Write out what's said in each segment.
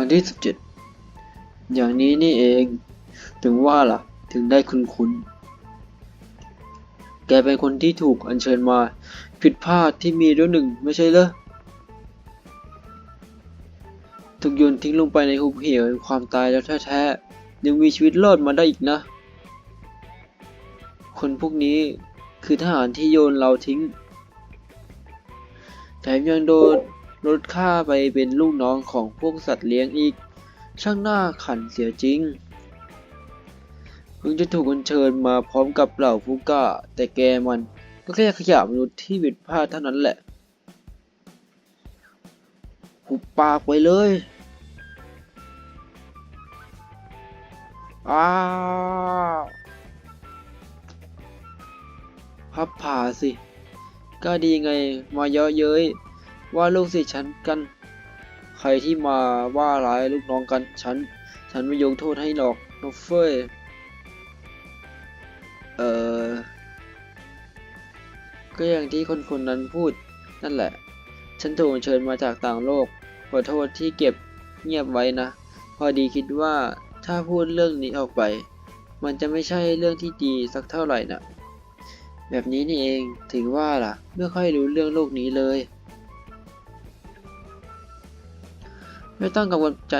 อนที่สิบเจ็ดอย่างนี้นี่เอง ถึงว่าล่ะ ถึงได้คุ้นคุ้นๆแกเป็นคนที่ถูกอัญเชิญมา ผิดพลาดที่มีด้วยหนึ่งไม่ใช่เหรอถูกโยนทิ้งลงไปในหุบเหวความตายแล้วแท้ๆยังมีชีวิตรอดมาได้อีกนะ คนพวกนี้คือทหารที่โยนเราทิ้ง แถมยังโดน ลดค่าไปเป็นลูกน้องของพวกสัตว์เลี้ยงอีก ช่างน่าขันเสียจริงเพิ่งจะถูกอัญเชิญมาพร้อมกับเหล่าผู้กล้า แต่แกมันก็แค่ขยะมนุษย์ที่ผิดพลาดเท่านั้นแหละหุบปากไว้เลยอ้าพับผ่าสิ ก็ดีไง มาเยอะเย้ย ว่าลูกศิษย์ฉันกัน ใครที่มาว่าร้ายลูกน้องกันฉัน ฉันไม่ยกโทษให้หรอกนอฟเฟยเออก็อย่างที่คนคนนั้นพูดนั่นแหละ ฉันถูกเชิญมาจากต่างโลกขอโทษที่เก็บเงียบไว้นะ พอดีคิดว่าถ้าพูดเรื่องนี้ออกไป มันจะไม่ใช่เรื่องที่ดีสักเท่าไหร่นะแบบนี้นี่เองถึงว่าล่ะ ไม่ค่อยรู้เรื่องโลกนี้เลย ไม่ต้องกังวลใจ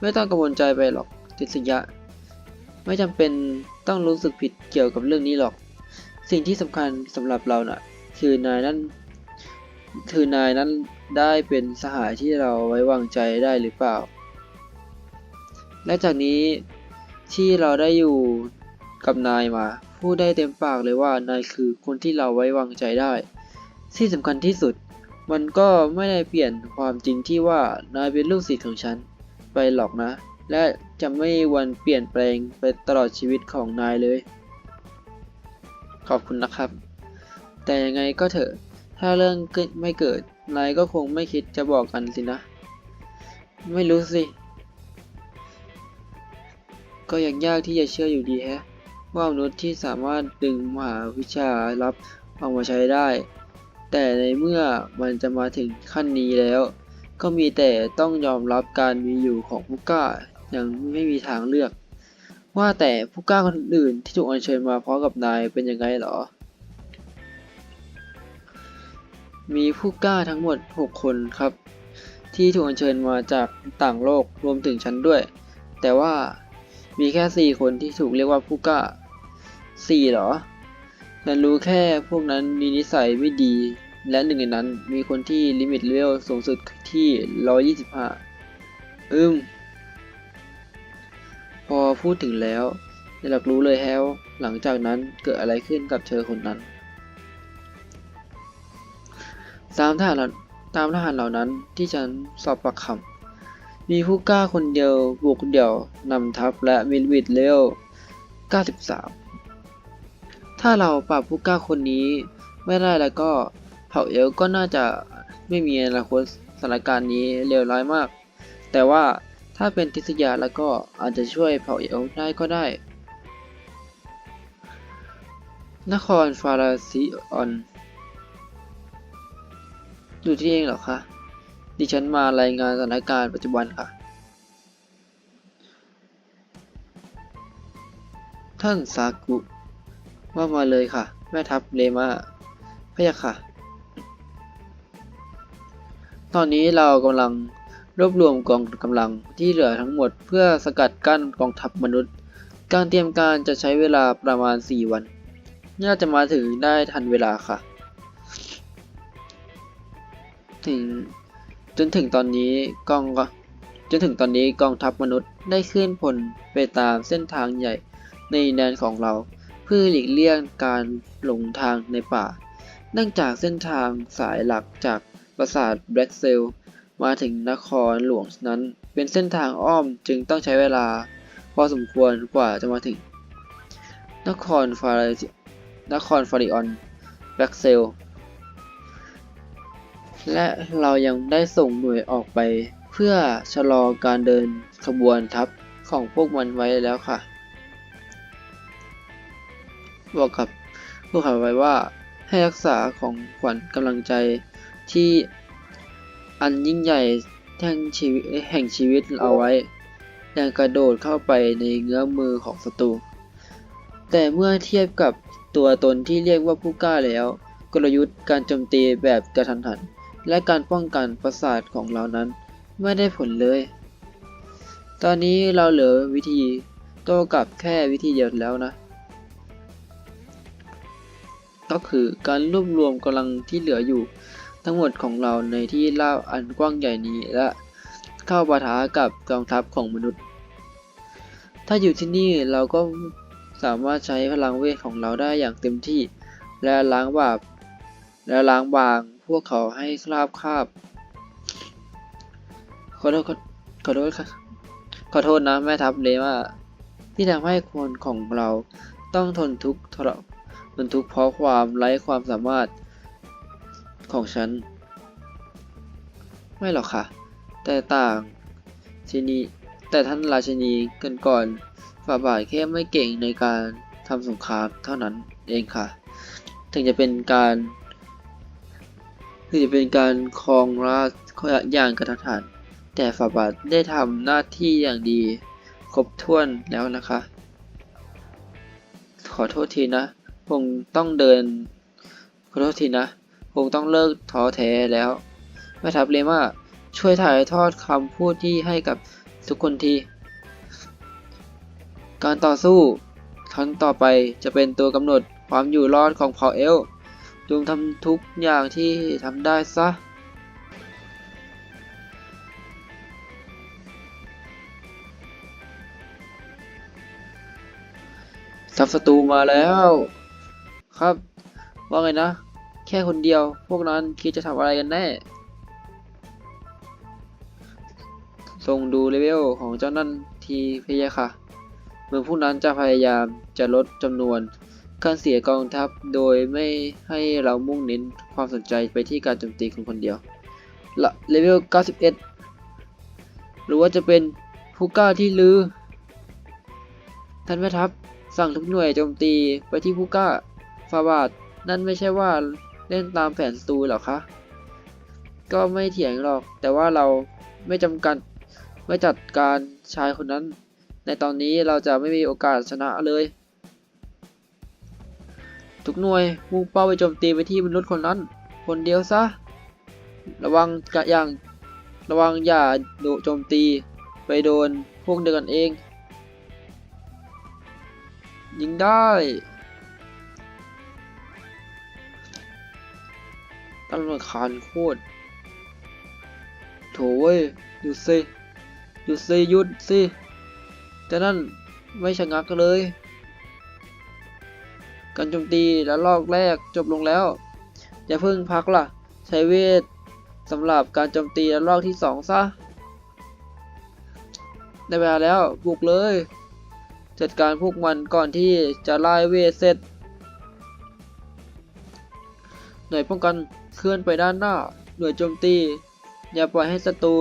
ไม่ต้องกังวลใจไปหรอกทิศยะ ไม่จำเป็นต้องรู้สึกผิดเกี่ยวกับเรื่องนี้หรอก สิ่งที่สำคัญสำหรับเราน่ะ คือนายนั้นคือนายนั้นได้เป็นสหายที่เราไว้วางใจได้หรือเปล่า และจากนี้ที่เราได้อยู่กับนายมา พูดได้เต็มปากเลยว่านายคือคนที่เราไว้วางใจได้ ที่สำคัญที่สุด มันก็ไม่ได้เปลี่ยนความจริงที่ว่านายเป็นลูกศิษย์ของฉันไปหรอกนะ และจะไม่วันเปลี่ยนแปลงไปตลอดชีวิตของนายเลย ขอบคุณนะครับ แต่ยังไงก็เถอะ ถ้าเรื่องเกิดไม่เกิด นายก็คงไม่คิดจะบอกกันสินะ ไม่รู้สิ ก็ยังยากที่จะเชื่ออยู่ดีแฮะ ว่ามนุษย์ที่สามารถดึงมหาวิชาลับออกมาใช้ได้ แต่ในเมื่อมันจะมาถึงขั้นนี้แล้ว ก็มีแต่ต้องยอมรับการมีอยู่ของผู้กล้าอย่างไม่มีทางเลือก ว่าแต่ผู้กล้าคนอื่นที่ถูกอัญเชิญมาพร้อมกับนายเป็นยังไงหรอ มีผู้กล้าทั้งหมด 6 คนครับ ที่ถูกอัญเชิญมาจากต่างโลกรวมถึงฉันด้วย แต่ว่ามีแค่ 4 คนที่ถูกเรียกว่าผู้กล้า4เหรอ ฉันรู้แค่พวกนั้นมีนิสัยไม่ดี และหนึ่งในนั้นมีคนที่ลิมิตเลเวลสูงสุดที่ 125 อืม พอพูดถึงแล้วอยากรู้เลยแฮวหลังจากนั้นเกิดอะไรขึ้นกับเธอคนนั้น ตามทหารตามทหารเหล่านั้นที่ฉันสอบปากคำมีผู้กล้าคนเดียวบุกเดี่ยวนำทัพและมิลวิดเลว93 ถ้าเราปราบผู้กล้าคนนี้ไม่ได้แล้วก็เผ่าเอลก็น่าจะไม่มีอนาคตสถานการณ์นี้เลวร้ายมาก แต่ว่าถ้าเป็นทิศยาแล้วก็อาจจะช่วยเผ่าเอลได้ก็ได้ นครฟาราซิออน อยู่ที่เองเหรอคะ ดิฉันมารายงานสถานการณ์ปัจจุบันค่ะ ท่านซากุ ว่ามาเลยค่ะ แม่ทัพเลมาพะยะค่ะ ตอนนี้เรากำลังรวบรวมกองกำลังที่เหลือทั้งหมดเพื่อสกัดกั้นกองทัพมนุษย์ การเตรียมการจะใช้เวลาประมาณ 4 วัน น่าจะมาถึงได้ทันเวลาค่ะ ถึงจนถึงตอนนี้กองก็จนถึงตอนนี้กองทัพมนุษย์ได้เคลื่อนพลไปตามเส้นทางใหญ่ในแดนของเรา พื่อหลีกเลี่ยงการหลงทางในป่า เนื่องจากเส้นทางสายหลักจากปราสาทแบล็กเซลมาถึงนครหลวงนั้น เป็นเส้นทางอ้อมจึงต้องใช้เวลา พอสมควรกว่าจะมาถึง นครฟารินครฟาริออนแบล็กเซลและเรายังได้ส่งหน่วยออกไป เพื่อชะลอการเดินขบวนทัพของพวกมันไว้แล้วค่ะ บอกกับพวกเขาไว้ว่าให้รักษาของขวัญกำลังใจที่อันยิ่งใหญ่แห่งชีวิตแห่งชีวิตเอาไว้ย่างกระโดดเข้าไปในเงื้อมมือของศัตรู แต่เมื่อเทียบกับตัวตนที่เรียกว่าผู้กล้าแล้ว กลยุทธ์การโจมตีแบบกระทันหัน และการป้องกันประสาทของเรานั้น ไม่ได้ผลเลย ตอนนี้เราเหลือวิธีโต้กลับแค่วิธีเดียวแล้วนะ ก็คือการรวบรวมกำลังที่เหลืออยู่ ทั้งหมดของเราในที่ราบอันกว้างใหญ่นี้และเข้าปะทะกับกองทัพของมนุษย์ ถ้าอยู่ที่นี่เราก็สามารถใช้พลังเวทของเราได้อย่างเต็มที่ และล้างบาปและล้างบางพวกเขาให้ราบคาบขอโทษขอขอโทษครับขอโทษนะแม่ทัพเลว่าที่ทำให้คนของเราต้องทนทุกข์ทร ทนทุกข์เพราะความไร้ความสามารถของฉัน ไม่หรอกค่ะ แต่ต่างชินีแต่ท่านราชินีกันก่อนฝ่าบาทแค่ไม่เก่งในการทำสงครามเท่านั้นเองค่ะ ถึงจะเป็นการถึงจะเป็นการครองราชย์อย่างกระทันหันแต่ฝ่าบาทได้ทำหน้าที่อย่างดี ครบถ้วนแล้วนะคะ ขอโทษทีนะ คงต้องเดินขอโทษทีนะ คงต้องเลิกท้อแท้แล้วแม่ทัพเลม่าช่วยถ่ายทอดคำพูดที่ให้กับทุกคนที การต่อสู้ครั้งต่อไปจะเป็นตัวกำหนดความอยู่รอดของเผ่าเอลจงทำทุกอย่างที่ทำได้ซะ ทัพศัตรูมาแล้ว ครับ ว่าไงนะ แค่คนเดียว พวกนั้นคิดจะทำอะไรกันแน่ส่งดูเลเวลของเจ้านั่นทีพยะค่ะ เมืองพวกนั้นจะพยายามจะลดจำนวนการเสียกองทัพโดยไม่ให้เรามุ่งเน้นความสนใจไปที่การโจมตีคนคนเดียวละเลเวล 91 หรือว่าจะเป็นผู้กล้าที่ลือ ท่านแม่ทัพสั่งทุกหน่วยโจมตีไปที่ผู้กล้า ฟาบาทนั่นไม่ใช่ว่าเล่นตามแผนตูหรอคะ ก็ไม่เถียงหรอก แต่ว่าเราไม่จำกัดไม่จัดการชายคนนั้น ในตอนนี้เราจะไม่มีโอกาสชนะเลย ทุกหน่วยมุ่งเป้าไปโจมตีไปที่มนุษย์คนนั้น คนเดียวซะ ระวังกะอย่างระวังอย่าโดนโจมตี ไปโดนพวกเดียวกันเอง ยิงได้ ตำรวจคานโคตรโถเว้ยหยุดสิหยุดสิหยุดสิแต่นั่นไม่ชะงักเลย การโจมตีและลอกแรกจบลงแล้ว อย่าเพิ่งพักล่ะ ใช้เวทสำหรับการโจมตีและลอกที่สองซะได้เวลาแล้วบุกเลย จัดการพวกมันก่อนที่จะไล่เวทเสร็จหน่วยป้องกัน เคลื่อนไปด้านหน้า หน่วยโจมตี อย่าปล่อยให้ศัตรู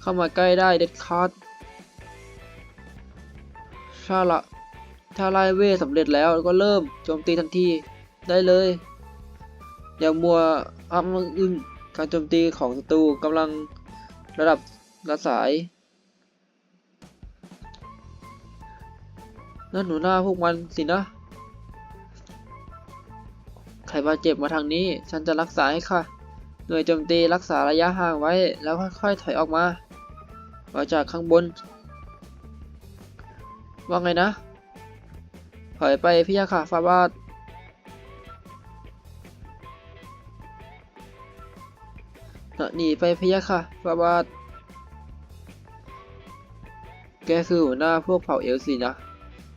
เข้ามาใกล้ได้เด็ดขาดชาละถ้าไล่เวทสำเร็จแล้วก็เริ่มโจมตีทันทีได้เลย อย่ามัวอัพอึ้งการโจมตีของศัตรูกำลังระดับระสายนั่นหนูหน้าพวกมันสินะ ใครบาดเจ็บมาทางนี้ ฉันจะรักษาให้ค่ะ หน่วยโจมตีรักษาระยะห่างไว้ แล้วค่อยๆถอยออกมา มาจากข้างบน ว่าไงนะ ถอยไปพี่ยาค่ะฟาบาดหนีไปพี่ยาค่ะฟาบาดแกคือหัวหน้าพวกเผ่าเอลสินะ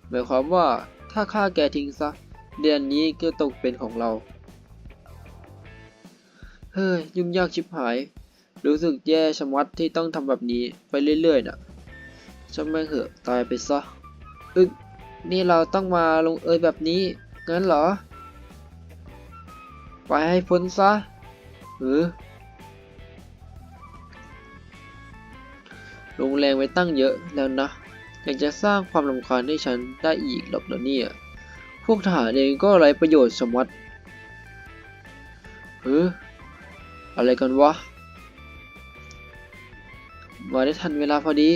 หมายความว่าถ้าฆ่าแกทิ้งซะ เดือนนี้ก็ตกเป็นของเรา เฮ้ย ยุ่งยากชิบหาย รู้สึกแย่ชะมัดที่ต้องทำแบบนี้ไปเรื่อยๆน่ะช่างแม่งเหอะตายไปซะอึกนี่เราต้องมาลงเอยแบบนี้ งั้นเหรอ ไปให้พ้นซะหรือลงแรงไว้ตั้งเยอะแล้วนะ อยังจะสร้างความรำคาญให้ฉันได้อีกหรอกเหรอเนี่ย พวกทหารเองก็ไร้ประโยชน์สมวัตเอออะไรกันวะ มาได้ทันเวลาพอดี